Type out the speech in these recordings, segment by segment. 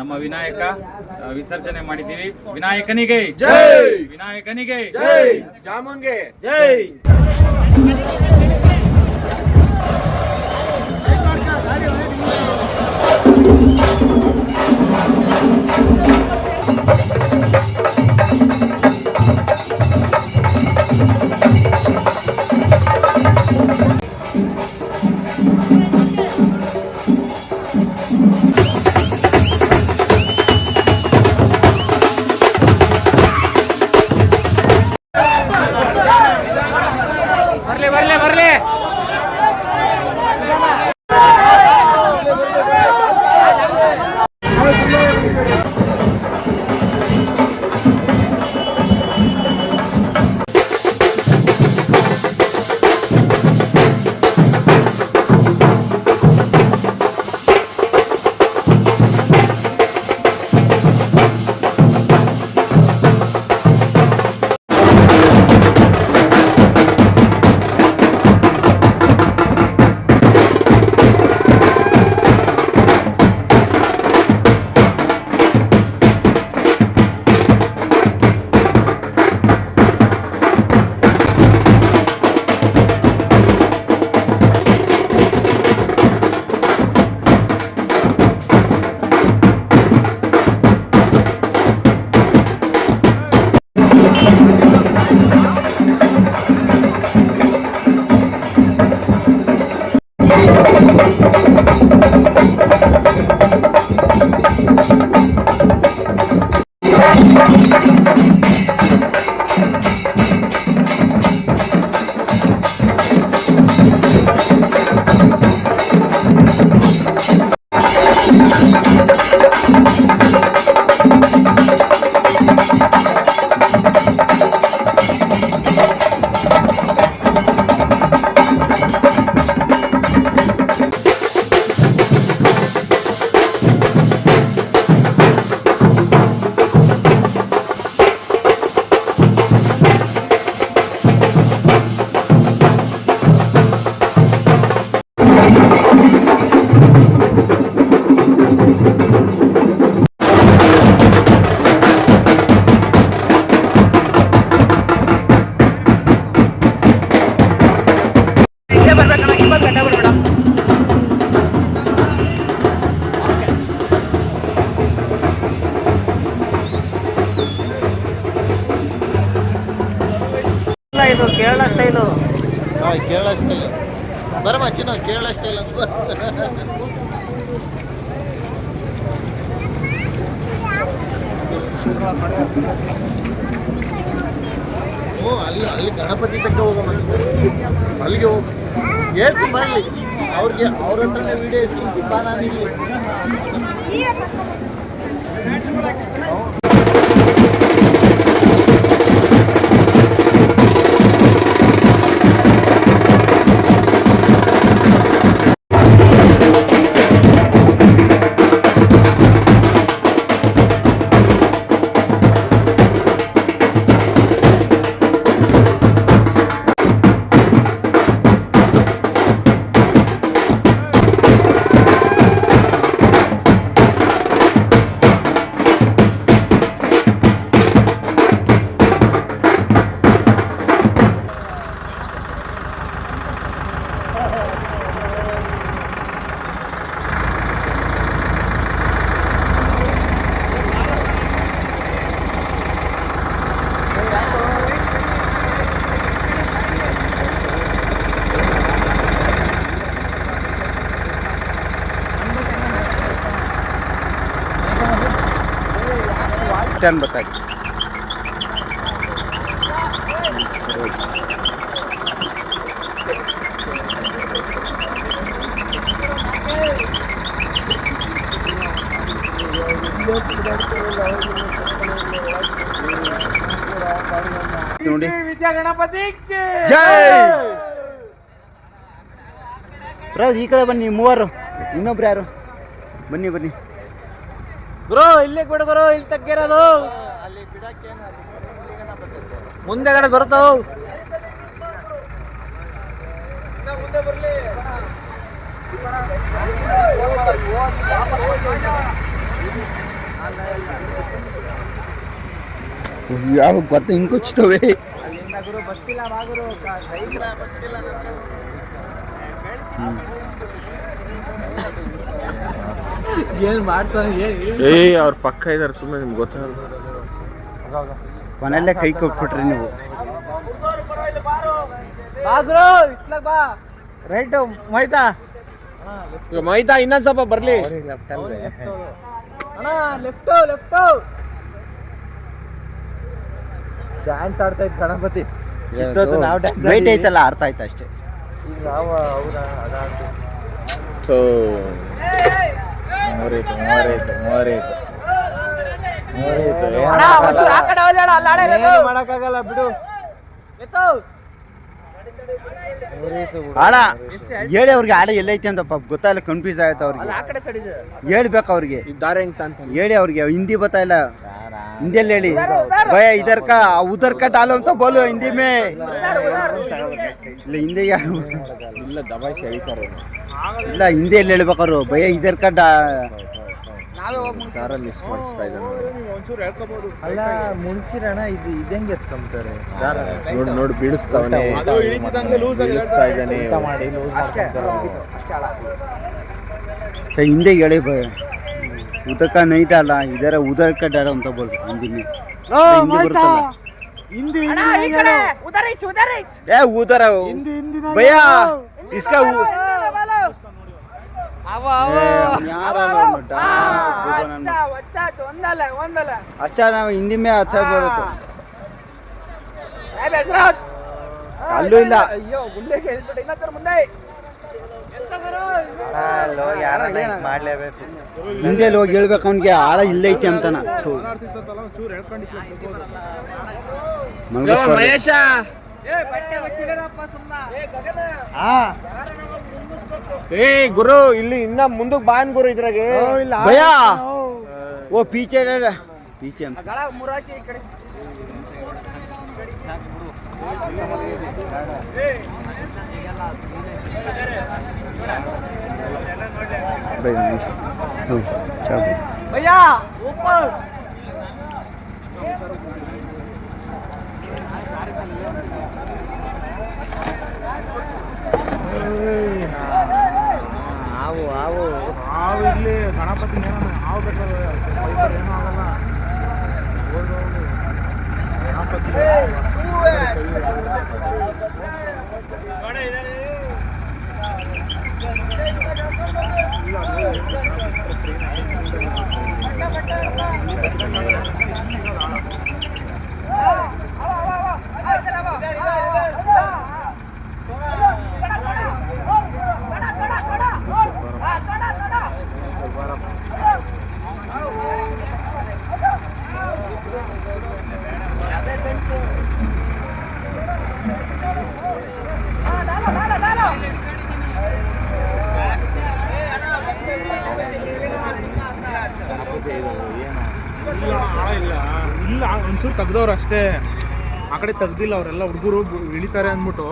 ನಮ್ಮ ವಿನಾಯಕ ವಿಸರ್ಜನೆ ಮಾಡಿದ್ದೀವಿ. ವಿನಾಯಕನಿಗೆ. ಜೈ! ವಿನಾಯಕನಿಗೆ. ಜೈ! ಜಾಮೂನ್ಗೆ. ಜೈ! ಕೇರಳ ಸ್ಟೈಲು. ಕೇರಳ ಸ್ಟೈಲ್. ಬರಮ್ಮ ಚಿನ್ನ ಕೇರಳ ಸ್ಟೈಲ್ ಅಂತ ಹ್ಞೂ ಅಲ್ಲಿ ಅಲ್ಲಿ ಗಣಪತಿ ತಕ್ಕ ಹೋಗಮ್ಮ. ಅಲ್ಲಿಗೆ ಹೋಗಿ. ಹೇಳ್ತೀನಿ ಬರಲಿ ಅವ್ರಿಗೆ ಅವ್ರ ಹತ್ರನೇ ವಿಡಿಯೋ ಇಷ್ಟು ಬಾ ನಾನು ಇಲ್ಲಿ ಸ್ಟ್ಯಾಂಡ್ ಬರ್ತಾರೆ ನೋಡಿ ಬ್ರದರ್ ಈ ಕಡೆ ಬನ್ನಿ ಮೂವರು ಇನ್ನೊಬ್ರು ಯಾರು ಬನ್ನಿ ಬನ್ನಿ ಗುರು ಇಲ್ಲಿ ಬಿಡು ಗುರು ಇಲ್ಲಿ ತಗ್ಗಿರೋದು. ಅಲ್ಲಿ ಮುಂದೆ ಕಡೆ ಬರ್ತಾವ ಮುಂದೆ ಬರಲಿ ಯಾವ ಗೊತ್ತ ಹಿಂಗೊಚ್ತವೆ ಬರ್ತಿಲ್ಲ ಏನ್ ಮಾಡ್ತಾನೆ ಏಯ್ ಅವ್ರ ಪಕ್ಕ ಇದಾರೆ ಸುಮ್ಮನೆ ನಿಮ್ಗೆ ಗೊತ್ತಾಗಲ್ಲ ಕೊನೆಯಲ್ಲೇ ಕೈ ಕೊಟ್ಬಿಟ್ರಿ ನೀವು. ರೈಟ್ ಮೈತಾ ಮೈತಾ ಮೈದಾ ಇನ್ನೊಂದ್ ಸ್ವಲ್ಪ ಬರಲಿ. ಅಣ್ಣ ಲೆಫ್ಟ್ ಲೆಫ್ಟ್ ಡ್ಯಾನ್ಸ್ ಆಡ್ತಾ ಇತ್ತು ಗಣಪತಿ. ಇಷ್ಟೊತ್ತು ನಾವು ಡ್ಯಾನ್ಸ್ ವೇಟ್ ಐತಲ್ಲ ಆಡ್ತಾ ಇತ್ತು ಅಷ್ಟೇ. ಈಗ ನಾವು ಅವ್ರ ಅದಾಡ್ತೀವಿ. ಮೂರೈತು ಮೂರೈತು ಮೂರೈತು. ಏನು ಮಾಡಕ್ಕಾಗಲ್ಲ ಬಿಡು. ಆಡ ಹೇಳಿ ಅವ್ರಿಗೆ ಆಡ ಎಲ್ಲೈತಿ ಅಂತಪ್ಪ ಗೊತ್ತಾಗಲ್ಲ ಕನ್ಫ್ಯೂಸ್ ಆಯ್ತು ಅವ್ರಿಗೆ. ಆ ಕಡೆ ಸೈಡ್ ಹೇಳ್ಬೇಕು ಅವ್ರಿಗೆ? ಈ ದಾರಿ ಹೆಂಗ್ ಹೇಳಿ ಅವ್ರಿಗೆ ಹಿಂದಿ ಗೊತ್ತಾಯಿಲ್ಲ ಹಿಂದಿಯಲ್ಲಿ ಹೇಳಿ ಭಯ ಇದರ್ ಕಾ ಉದರ್ ಕಾ ಡಾಲೋ ಅಂತ ಬೋಲು ಹಿಂದಿ ಮೇ ಇಲ್ಲ ಹಿಂದಿ ಯಾರು ಇಲ್ಲ ದಬಾಯಿಸಿ ಎಳಿತಾರೆ ಇಲ್ಲ ಹಿಂದಿಯಲ್ಲಿ ಹೇಳ್ಬೇಕು ಅವರು ಭಯ ಇದರ್ ಕಾ ಡಾ ದಾರ ಮಿಸ್ ಮಾಡಿಸ್ತಾ ಇದ್ದಾನೆ ಅಲ್ಲ ಮುಂಚಿರಣ ಇದು ಇದಂಗೆ ಎತ್ಕೊಂತಾರೆ ನೋಡಿ ನೋಡಿ ಬೀಳಿಸ್ತಾವನೆ ಬೀಳಿಸ್ತಾ ಇದ್ದಾನೆ ಅಷ್ಟೇ तो हिंदी ಹೇಳಿ ಭಯ ಉದಕ ನೈಟ್ ಅಲ್ಲ ಇದರ ಉದಕ ಡರ ಅಂತ ಬರ್ಬೇಕು ಹಿಂದಿನ ಹಿಂದಿ ಏ ಉದರ ಹಿಂದಿ ಹಿಂದಿ ಭಯ ಇಸ್ಕ ಅಚ್ಚ ನಾವು ಹಿಂದಿ ಮೇ ಅಚ್ಚ ಬರುತ್ತೆ. ಅಲ್ಲೂ ಇಲ್ಲ. ಅಯ್ಯೋ ಮುಂದೆ ಮುಂದೆ. ಮುಂದೆ ಮಾಡ್ಲೇಬೇಕು. ಹಿಂದಿಯಲ್ಲಿ ಹೋಗಿ ಹೇಳ್ಬೇಕು ಅವ್ನಿಗೆ ಆಳ ಇಲ್ಲೈತಿ ಅಂತಾನ. ಮಹೇಶ. ಏ ಗುರು ಇಲ್ಲಿ ಇನ್ನ ಮುಂದಕ್ಕೆ ಬಾನ್ ಗುರು ಇದ್ರಾಗೆ. ಭಯ. ಓ ಪೀಚೆ ಪೀಚೆ ಅಂತ. ಮುರಾಕಿ ಈ ಕಡೆ. ಆವು ಆವು ಆವು ಇಲ್ಲಿ ಗಣಪತಿ ಏನೋ ಆವು ಬೇಕಾದ್ರೆ ಏನೋ ಅಷ್ಟೇ. ಆ ಕಡೆ ತೆಗ್ದಿಲ್ಲ ಅವರೆಲ್ಲ ಹುಡುಗರು ಇಳಿತಾರೆ ಅಂದ್ಬಿಟ್ಟು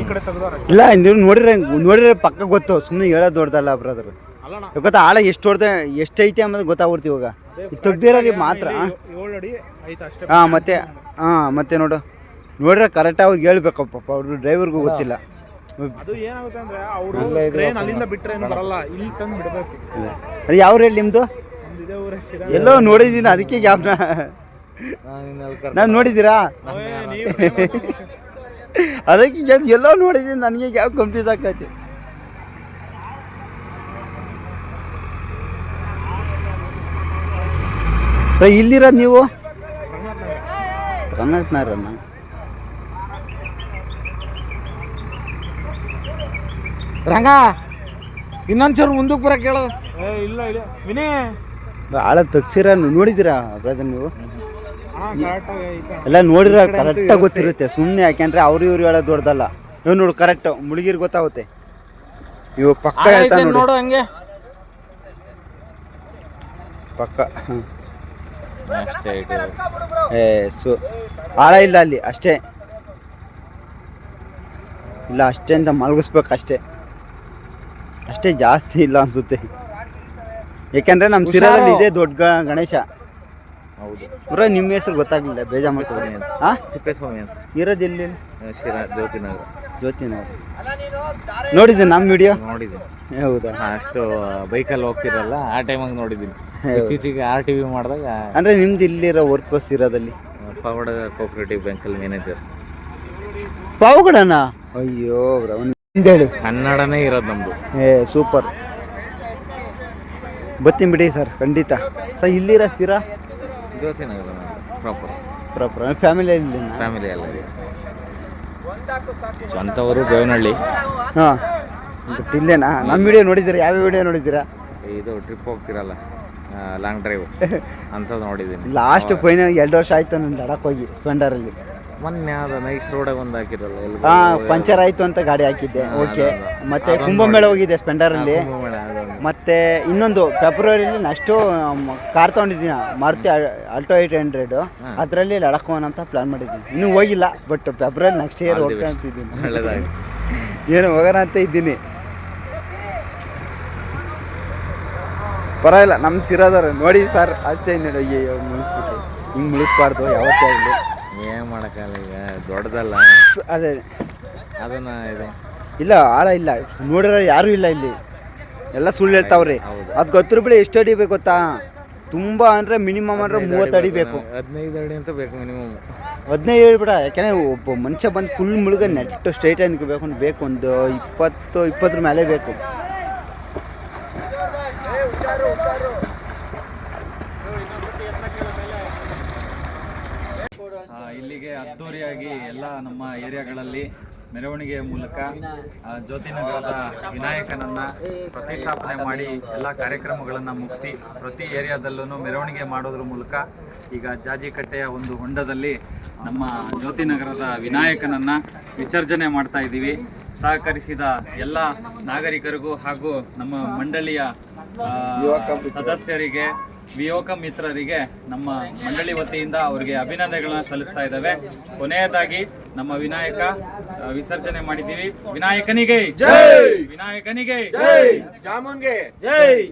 ಈ ಕಡೆ ತೆಗ್ದಾರ ಇಲ್ಲ ನೀವು ನೋಡಿದ್ರೆ ನೋಡಿದ್ರೆ ಪಕ್ಕ ಗೊತ್ತು ಸುಮ್ಮನೆ ಹೇಳೋದು ದೊಡ್ಡದಲ್ಲ ಬ್ರದರ್ ಅಲ್ಲಣ್ಣ. ಗೊತ್ತಾ ಆಳ ಎಷ್ಟು ಹೊಡೆದ ಎಷ್ಟೈತೆ ಅನ್ನೋದು ಗೊತ್ತಾಗ್ಬಿಡ್ತಿ ಇವಾಗ. ತೆಗ್ದಿರೋರಿಗೆ ಮಾತ್ರ ಏಳು ಅಡಿ ಐತೆ ಅಷ್ಟೇ. ಹಾಂ ಮತ್ತೆ ಹಾಂ ಮತ್ತೆ ನೋಡು. ನೋಡ್ರೆ ಕರೆಕ್ಟಾಗಿ ಅವ್ರಿಗೆ ಹೇಳ್ಬೇಕು ಪಾಪ ಅವ್ರು ಡ್ರೈವರ್ಗೂ ಗೊತ್ತಿಲ್ಲ. ಅದು ಏನಾಗುತ್ತೆ ಅಂದ್ರೆ ಅವರು ಟ್ರೈನ್ ಅಲ್ಲಿಂದ ಬಿಟ್ರೆ ಏನು ಬರಲ್ಲ ಇಲ್ಲಿ ತಂದು ಬಿಡಬೇಕು. ಅದು ಯಾವ ರೇಟ್ ನಿಮ್ಮದು ಎಲ್ಲೋ ನೋಡಿದ್ದೀನಿ ಅದಕ್ಕೆ ಗ್ಯಾಪ್ನ ನಾನು ನೋಡಿದ್ದೀರಾ? ಅದಕ್ಕೆ ಎಲ್ಲೋ ನೋಡಿದ್ದೀನಿ ನನಗೆ ಯಾವ ಕನ್ಫ್ಯೂಸ್ ಆಗ್ತೈತೆ. ಇಲ್ಲಿರೋದು ನೀವು? ಕರ್ನಾಟಕನಾರಮ್ಮ ರಂಗ ಇನ್ನೊಂದ್ಸರ್ ಮುಂದಕ್ಕೆ ಬರಕ್ಕೆ ಹೇಳು. ಏ ಇಲ್ಲ ಇಲ್ಲ. ವಿನೇ ಆಳ ತಗ್ಸಿರ ನೋಡಿದ್ದೀರಾ ಬ್ರದರ್ ನೀವು? ಎಲ್ಲ ನೋಡಿರ ಕರೆಕ್ಟಾಗಿ ಗೊತ್ತಿರುತ್ತೆ. ಸುಮ್ಮನೆ ಯಾಕೆಂದ್ರೆ ಅವ್ರು ಇವ್ರು ಹೇಳೋದು ದೊಡ್ಡದಲ್ಲ. ಇವ್ ನೋಡು ಕರೆಕ್ಟ್ ಮುಳುಗಿರ್ ಗೊತ್ತಾಗುತ್ತೆ. ಇವು ಪಕ್ಕ ಹೇಳ್ತಾ ನೋಡು. ಹಂಗೆ. ಪಕ್ಕ. ಏ ಸು ಆಳ ಇಲ್ಲ ಅಲ್ಲಿ ಅಷ್ಟೇ. ಇಲ್ಲ ಅಷ್ಟೇ ಅಂತ ಮಲಗಿಸ್ಬೇಕು ಅಷ್ಟೇ ಅಷ್ಟೇ ಜಾಸ್ತಿ ಇಲ್ಲ ಅನ್ಸುತ್ತೆ. ಯಾಕೆಂದ್ರೆ ನಮ್ಮ ಸಿರಾದಲ್ಲಿ ಇದೆ ದೊಡ್ಡ ಗಣೇಶ. ಹೌದು. ಬ್ರ ನಿಮ್ಮ ಹೆಸರು ಗೊತ್ತಾಗ್ಲಿಲ್ಲ ಬೇಜಾರ್ ಮಾಡ್ಕೊಳ್ಳಿ ಹಾ ತಿಪ್ಪೇಸ್ವಾಮಿ ಅಂತ. ಇರೋದು ಎಲ್ಲಿ ಶಿರಾ ಜ್ಯೋತಿನಗರ. ಜ್ಯೋತಿನಗರ. ನೋಡಿದ್ದೆ ನಮ್ಮ ವಿಡಿಯೋ? ನೋಡಿದ್ದೀನಿ. ಹೌದಾ? ಅಷ್ಟು ಬೈಕಲ್ಲಿ ಹೋಗ್ತಿರಲ್ಲ ಆ ಟೈಮಾಗ ನೋಡಿದ್ದೀನಿ. ಇತ್ತೀಚೆಗೆ ಆರ್ ಟಿ ವಿ ಮಾಡಿದಾಗ ಅಂದ್ರೆ ನಿಮ್ದು ಇಲ್ಲಿರೋ ವರ್ಕರ್ಸ್ ಇರೋದಲ್ಲಿ? ಪಾವಗಡ ಕೋಆಪರೇಟಿವ್ ಬ್ಯಾಂಕಲ್ಲಿ ಮ್ಯಾನೇಜರ್ ಪಾವಗಡನ? ಅಯ್ಯೋ ಬ್ರೋ ಹೇಳಿ. ಕನ್ನಡನೇ ಇರೋದು ನಮ್ಮದು ಏ ಸೂಪರ್. ಬರ್ತೀನಿ ಬಿಡಿ ಸರ್ ಖಂಡಿತ. ಸರ್ ಇಲ್ಲಿರೋ Sira Jyothinagar proper proper family family ಎಲ್ಲ ಸ್ವಂತ ಊರು ಬೇವನಹಳ್ಳಿ. ಹಾಂ. ಇಲ್ಲೇನಾ ನಮ್ಮ ವಿಡಿಯೋ ನೋಡಿದ್ದೀರಾ? ಯಾವ ವಿಡಿಯೋ ನೋಡಿದ್ದೀರಾ? ಇದು ಟ್ರಿಪ್ ಹೋಗ್ತಿರಲ್ಲ ಲಾಂಗ್ ಡ್ರೈವ್ ಅಂಥದ್ದು ನೋಡಿದ್ದೀನಿ. ಲಾಸ್ಟ್ ಫೈನಲ್ ಎರಡು ವರ್ಷ ಆಯ್ತು ನಾನು ಲಡಕ್ ಹೋಗಿ ಸ್ಪೆಂಡರಲ್ಲಿ ಮೊನ್ನೆ ಯಾವ್ದು ನೈಸ್ ರೋಡಾಗ ಒಂದು ಹಾಕಿರಲ್ಲ ಹಾಂ ಪಂಚರ್ ಆಯಿತು ಅಂತ ಗಾಡಿ ಹಾಕಿದ್ದೆ. ಓಕೆ ಮತ್ತೆ ಕುಂಭಮೇಳ ಹೋಗಿದ್ದೆ ಸ್ಪೆಂಡರಲ್ಲಿ ಕುಂಭಮೇಳ. ಮತ್ತೆ ಇನ್ನೊಂದು ಫೆಬ್ರವರಿಲಿ ನೆಕ್ಸ್ಟು ಕಾರ್ ತೊಗೊಂಡಿದ್ದೀನಿ. ಮಾರುತಿ ಆಲ್ಟೋ ಏಯ್ಟ್ ಹಂಡ್ರೆಡ್ ಅದರಲ್ಲಿ ಲಡಕ್ ಹೋಗೋಣ ಅಂತ ಪ್ಲಾನ್ ಮಾಡಿದ್ದೀನಿ. ಇನ್ನೂ ಹೋಗಿಲ್ಲ ಬಟ್ ಫೆಬ್ರವರಿ ನೆಕ್ಸ್ಟ್ ಇಯರ್ ಹೋಗ್ತಾ. ಅಂತಿದ್ದೀನಿ ಏನು ಹೋಗೋಣ ಅಂತ ಇದ್ದೀನಿ. ಪರವಾಗಿಲ್ಲ ನಮ್ಮ ಸಿರೋದವ್ರು ನೋಡಿ ಸರ್ ಅಷ್ಟೇ ಇನ್ನೇನು ಅಯ್ಯೋ ಮುಗಿಸ್ಬಿಟ್ಟು ಹಿಂಗೆ ಮುಗಿಸ್ಬಾರ್ದು ಯಾವತ್ತೇ ಆಗಲಿ. ಏನು ಮಾಡೋಕ್ಕಲ್ಲ ಈಗ ದೊಡ್ಡದಲ್ಲ. ಅದೇ. ಅದನ್ನ ಇದೆ. ಇಲ್ಲ ಆಳ ಇಲ್ಲ. ನೋಡಿರೋ ಯಾರೂ ಇಲ್ಲ ಇಲ್ಲಿ. ಎಲ್ಲ ಸುಳ್ಳು ಹೇಳ್ತಾವ್ರಿ. ಅದ್ ಗೊತ್ತಿರ ಬಿಡಿ ಎಷ್ಟು ಅಡಿ ಬೇಕು ಗೊತ್ತಾ? ತುಂಬ ಅಂದರೆ ಮಿನಿಮಮ್ ಅಂದರೆ ಮೂವತ್ತು ಅಡಿ ಬೇಕು. ಹದಿನೈದು ಅಡಿ ಅಂತ ಬೇಕು ಮಿನಿಮಮ್. ಹದಿನೈದು ಹೇಳ್ಬಿಡ ಯಾಕೆಂದರೆ ಒಬ್ಬ ಮನುಷ್ಯ ಬಂದು ಫುಲ್ ಮುಳುಗ ನೆಟ್ಟು ಸ್ಟ್ರೈಟ್ ಬೇಕು ಅಂದ್ರೆ ಬೇಕು. ಒಂದು ಇಪ್ಪತ್ತು ಇಪ್ಪತ್ತರ ಮೇಲೆ ಬೇಕು. ಇಲ್ಲಿಗೆ ಅದ್ದೂರಿಯಾಗಿ ಎಲ್ಲ ನಮ್ಮ ಏರಿಯಾಗಳಲ್ಲಿ ಮೆರವಣಿಗೆಯ ಮೂಲಕ ಆ, ಜ್ಯೋತಿನಗರದ ವಿನಾಯಕನನ್ನ ಪ್ರತಿಷ್ಠಾಪನೆ ಮಾಡಿ ಎಲ್ಲ ಕಾರ್ಯಕ್ರಮಗಳನ್ನು ಮುಗಿಸಿ ಪ್ರತಿ ಏರಿಯಾದಲ್ಲೂ ಮೆರವಣಿಗೆ ಮಾಡೋದ್ರ ಮೂಲಕ ಈಗ ಜಾಜಿಕಟ್ಟೆಯ ಒಂದು ಹೊಂಡದಲ್ಲಿ ನಮ್ಮ ಜ್ಯೋತಿನಗರದ ವಿನಾಯಕನನ್ನ ವಿಸರ್ಜನೆ ಮಾಡ್ತಾ ಇದ್ದೀವಿ. ಸಹಕರಿಸಿದ ಎಲ್ಲ ನಾಗರಿಕರಿಗೂ ಹಾಗೂ ನಮ್ಮ ಮಂಡಳಿಯ ಸದಸ್ಯರಿಗೆ ವಿಯೋಗ ಮಿತ್ರರಿಗೆ ನಮ್ಮ ಮಂಡಳಿ ವತಿಯಿಂದ ಅವರಿಗೆ ಅಭಿನಂದನೆಗಳನ್ನ ಸಲ್ಲಿಸ್ತಾ ಇದ್ದಾವೆ. ಕೊನೆಯದಾಗಿ ನಮ್ಮ ವಿನಾಯಕ ವಿಸರ್ಜನೆ ಮಾಡಿದ್ದೀವಿ. ವಿನಾಯಕನಿಗೆ. ವಿನಾಯಕನಿಗೆ. ಜಾಮೂನ್ಗೆ. ಜೈ!